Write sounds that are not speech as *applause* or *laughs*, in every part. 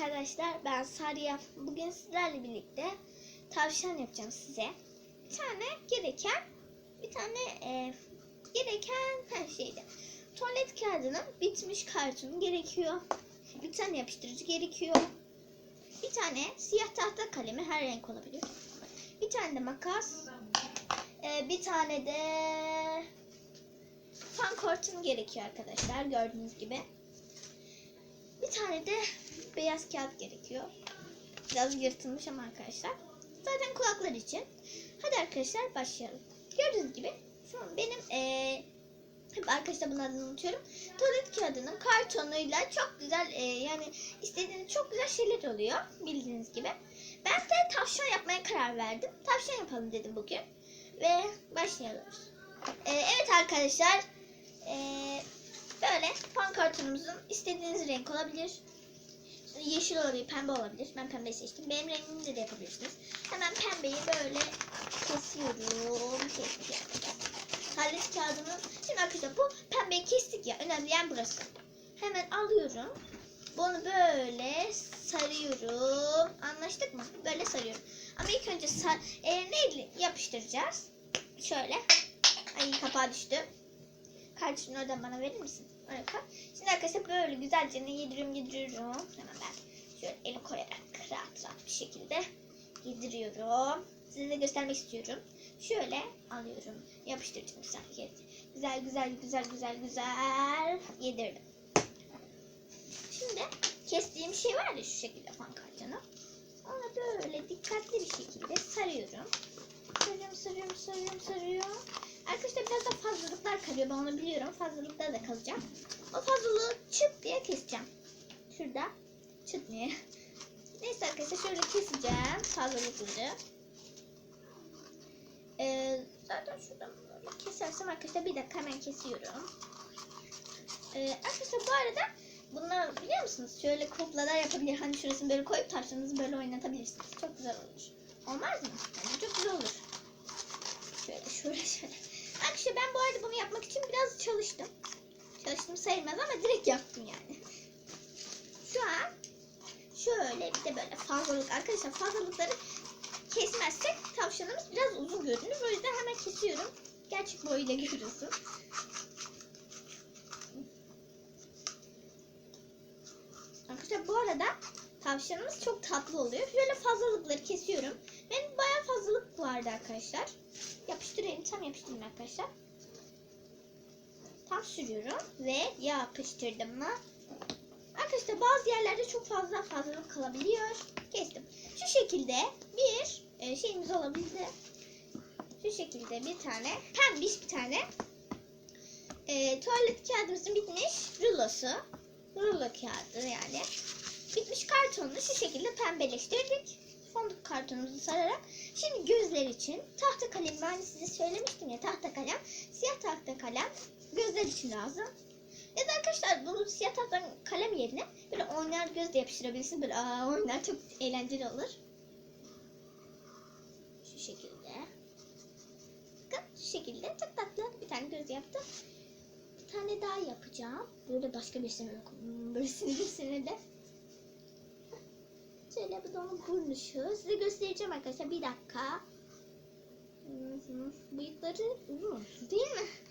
arkadaşlar ben Sarıya. Bugün sizlerle birlikte tavşan yapacağım size. Bir tane gereken bir tane e, gereken her şeyde. Tuvalet kağıdının bitmiş kartonu gerekiyor. Bir tane yapıştırıcı gerekiyor. Bir tane siyah tahta kalemi her renk olabilir. Bir tane de makas. e, bir tane de fan kortum gerekiyor arkadaşlar gördüğünüz gibi. Bir tane de beyaz kağıt gerekiyor. Biraz yırtılmış ama arkadaşlar. Zaten kulaklar için. Hadi arkadaşlar başlayalım. Gördüğünüz gibi benim eee hep arkadaşlar bunlardan unutuyorum. Tuvalet kağıdının kartonuyla çok güzel eee, yani istediğiniz çok güzel şeyler oluyor bildiğiniz gibi. Ben de tavşan yapmaya karar verdim. Tavşan yapalım dedim bugün. Ve başlayalım. Eee, evet arkadaşlar. Eee Böyle fan kartonumuzun istediğiniz renk olabilir. Yeşil olabilir, pembe olabilir. Ben pembe seçtim. Benim rengimde de yapabilirsiniz. Hemen pembeyi böyle kesiyorum. Kestik yani. Kağıdını. Şimdi arkadaşlar bu pembeyi kestik ya. Önemli yer burası. Hemen alıyorum. Bunu böyle sarıyorum. Anlaştık mı? Böyle sarıyorum. Ama ilk önce sar e, neyle yapıştıracağız? Şöyle. Ay kapağı düştü. Kardeşim oradan bana verir misin? Oraya koy. Şimdi arkadaşlar böyle güzelce yediriyorum yediriyorum. Hemen ben şöyle eli koyarak rahat rahat bir şekilde yediriyorum. Size de göstermek istiyorum. Şöyle alıyorum. Yapıştıracağım güzel. Güzel güzel güzel güzel güzel yedirdim. Şimdi kestiğim şey var ya şu şekilde fan kartını. Ona böyle dikkatli bir şekilde sarıyorum. Sarıyorum, sarıyorum, sarıyorum, sarıyorum. Arkadaşlar biraz da fazlalıklar kalıyor. Ben onu biliyorum. Fazlalıklar da kalacak. O fazlalığı çıt diye keseceğim. Şurada. Çıt diye. Neyse arkadaşlar şöyle keseceğim fazlalıkları. Ee, zaten şuradan kesersem arkadaşlar bir dakika hemen kesiyorum. Ee, arkadaşlar bu arada bunlar biliyor musunuz? Şöyle kuklalar yapabilir. Hani şurasını böyle koyup tavşanınızı böyle oynatabilirsiniz. Çok güzel olur. Olmaz mı? Bence çok güzel olur. Şöyle şöyle şöyle. Arkadaşlar ben bu arada bunu yapmak için biraz çalıştım. Çalıştım sayılmaz ama direkt yaptım yani. Şu an de böyle fazlalık. Arkadaşlar fazlalıkları kesmezsek tavşanımız biraz uzun görünür. O yüzden hemen kesiyorum. Gerçek boyuyla görüyorsun. Arkadaşlar bu arada tavşanımız çok tatlı oluyor. Şöyle fazlalıkları kesiyorum. Benim bayağı fazlalık vardı arkadaşlar. Yapıştırayım. Tam yapıştırayım arkadaşlar. Tam sürüyorum ve yapıştırdım mı? Arkadaşlar bazı yerlerde çok fazla fazlalık kalabiliyor. Kestim. Şu şekilde bir e, şeyimiz olabilir. Şu şekilde bir tane pembiş bir tane e, tuvalet kağıdımızın bitmiş rulosu. Rulo kağıdı yani. Bitmiş kartonunu şu şekilde pembeleştirdik. Fondip kartonumuzu sararak. Şimdi gözler için tahta kalem ben size söylemiştim ya tahta kalem. Siyah tahta kalem gözler için lazım. Ya da arkadaşlar bunu siyah tahta kalem yerine böyle oynar göz de yapıştırabilirsiniz. Böyle aa, oynar çok eğlenceli olur. Şu şekilde. Bakın şu şekilde çok tatlı bir tane göz yaptım. Bir tane daha yapacağım. Böyle başka bir sinir Böyle sinirli sinirli. Şöyle bu da onun burnu şu. Size göstereceğim arkadaşlar. Bir dakika. Bıyıkları uzun değil mi?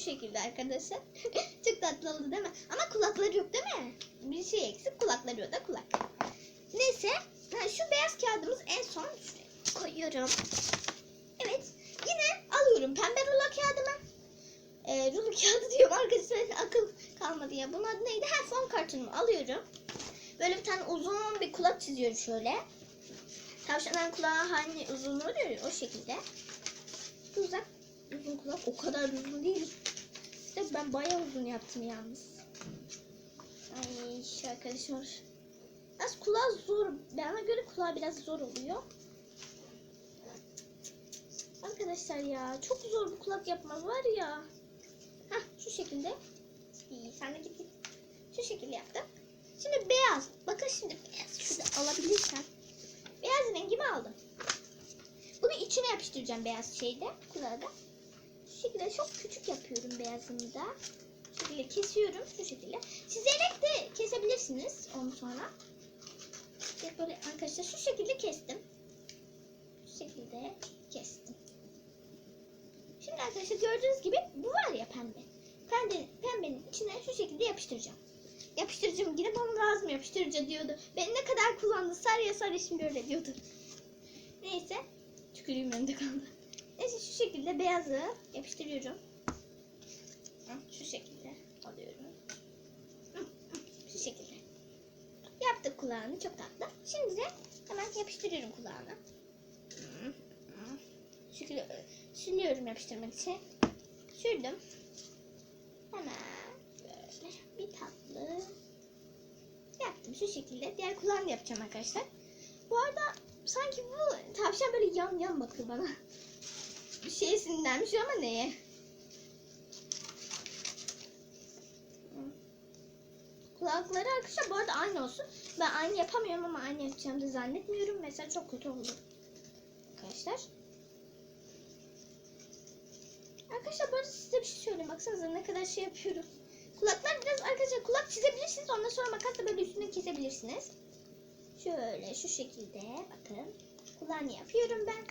Şekilde arkadaşlar. *laughs* Çok tatlı oldu değil mi? Ama kulakları yok değil mi? Bir şey eksik kulakları yok da kulak. Neyse. Ha, şu beyaz kağıdımız en son koyuyorum. Evet. Yine alıyorum pembe rulo kağıdımı. E, rulo kağıdı diyorum arkadaşlar akıl kalmadı ya. Bunun adı neydi? Ha fon kartonumu alıyorum. Böyle bir tane uzun bir kulak çiziyorum şöyle. Tavşanın kulağı hani uzun oluyor o şekilde. Uzak uzun kulak o kadar uzun değil. İşte ben bayağı uzun yaptım yalnız. Ay şu arkadaşlar. Az kulağı zor. Bana göre kulağı biraz zor oluyor. Arkadaşlar ya çok zor bu kulak yapmak var ya. Hah şu şekilde. İyi sen de git git. Şu şekilde yaptım. Şimdi beyaz. Bakın şimdi beyaz. Şurada alabilirsem. Beyaz rengimi aldım. Bunu içine yapıştıracağım beyaz şeyde. Kulağı da. Şekilde çok küçük yapıyorum beyazını da. Şu şekilde kesiyorum. Şu şekilde. Size keseceğim sonra. İşte böyle arkadaşlar şu şekilde kestim. Şu şekilde kestim. Şimdi arkadaşlar gördüğünüz gibi bu var ya pembe. Pembe, pembenin içine şu şekilde yapıştıracağım. Yapıştırıcım yine bana lazım yapıştırıcı diyordu. Ben ne kadar kullandı sarıya sarı şimdi öyle diyordu. Neyse. Tükürüğüm önünde kaldı. Neyse şu şekilde beyazı yapıştırıyorum. Şu şekilde alıyorum. Şu şekilde. Yaptık kulağını çok tatlı. Şimdi de hemen yapıştırıyorum kulağını. Şu şekilde siliyorum yapıştırmak için. Sürdüm. Hemen böyle bir tatlı yaptım şu şekilde. Diğer kulağını yapacağım arkadaşlar. Bu arada sanki bu tavşan böyle yan yan bakıyor bana. Bir şeye sinirlenmiş ama neye? Kulakları arkadaşlar bu arada aynı olsun. Ben aynı yapamıyorum ama aynı yapacağımı da zannetmiyorum. Mesela çok kötü oldu. Arkadaşlar. Arkadaşlar bu arada size bir şey söyleyeyim. Baksanıza ne kadar şey yapıyorum. Kulaklar biraz arkadaşlar kulak çizebilirsiniz. Ondan sonra makasla böyle üstüne kesebilirsiniz. Şöyle şu şekilde bakın. Kulağını yapıyorum ben.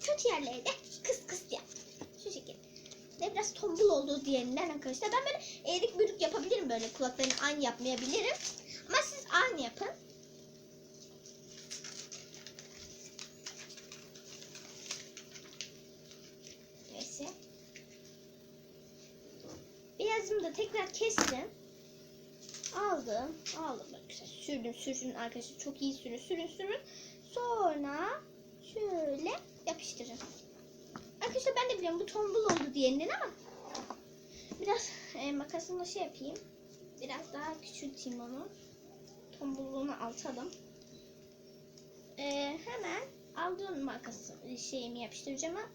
Kötü yerlere de kıs kıs yap. Şu şekilde. Ve biraz tombul olduğu diğerinden arkadaşlar. Ben böyle eğrik bürük yapabilirim böyle kulaklarını aynı yapmayabilirim. Ama siz aynı yapın. Neyse. Beyazımı da tekrar kestim. Aldım. Aldım arkadaşlar. Sürdüm sürdüm arkadaşlar. Çok iyi sürün sürün sürün. Sonra şöyle yapıştırın. Arkadaşlar ben de biliyorum bu tombul oldu diğerinden ama biraz e, makasımla şey yapayım. Biraz daha küçülteyim onu. Tombulluğunu altalım. E, hemen aldığım makası şeyimi yapıştıracağım. ama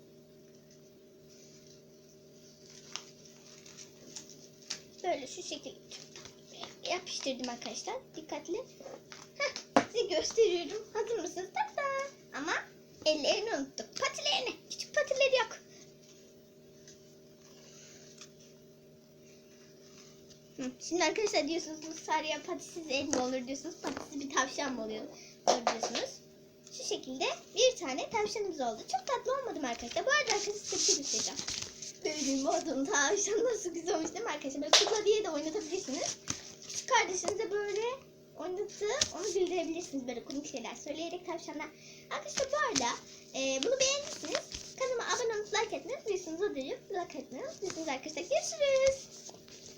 Böyle şu şekilde yapıştırdım arkadaşlar. Dikkatli. Heh, size gösteriyorum. Hazır mısınız? Tada! Ama ellerini unuttuk. Patilerini. Küçük patileri yok. Şimdi arkadaşlar diyorsunuz bu sarıya patisiz el mi olur diyorsunuz. Patisiz bir tavşan mı oluyor diyorsunuz. Şu şekilde bir tane tavşanımız oldu. Çok tatlı olmadı mı arkadaşlar? Bu arada arkadaşlar size bir şey göstereceğim. Benim modum tavşan nasıl güzel olmuş değil mi arkadaşlar? Böyle kukla diye de oynatabilirsiniz. Küçük kardeşinize böyle oynatıp onu bildirebilirsiniz. Böyle komik şeyler söyleyerek tavşanlar. Arkadaşlar bu arada e, bunu beğendiyseniz kanalıma abone olup like etmeyi unutmuyorsunuz. O like etmeyi unutmuyorsunuz arkadaşlar. Görüşürüz.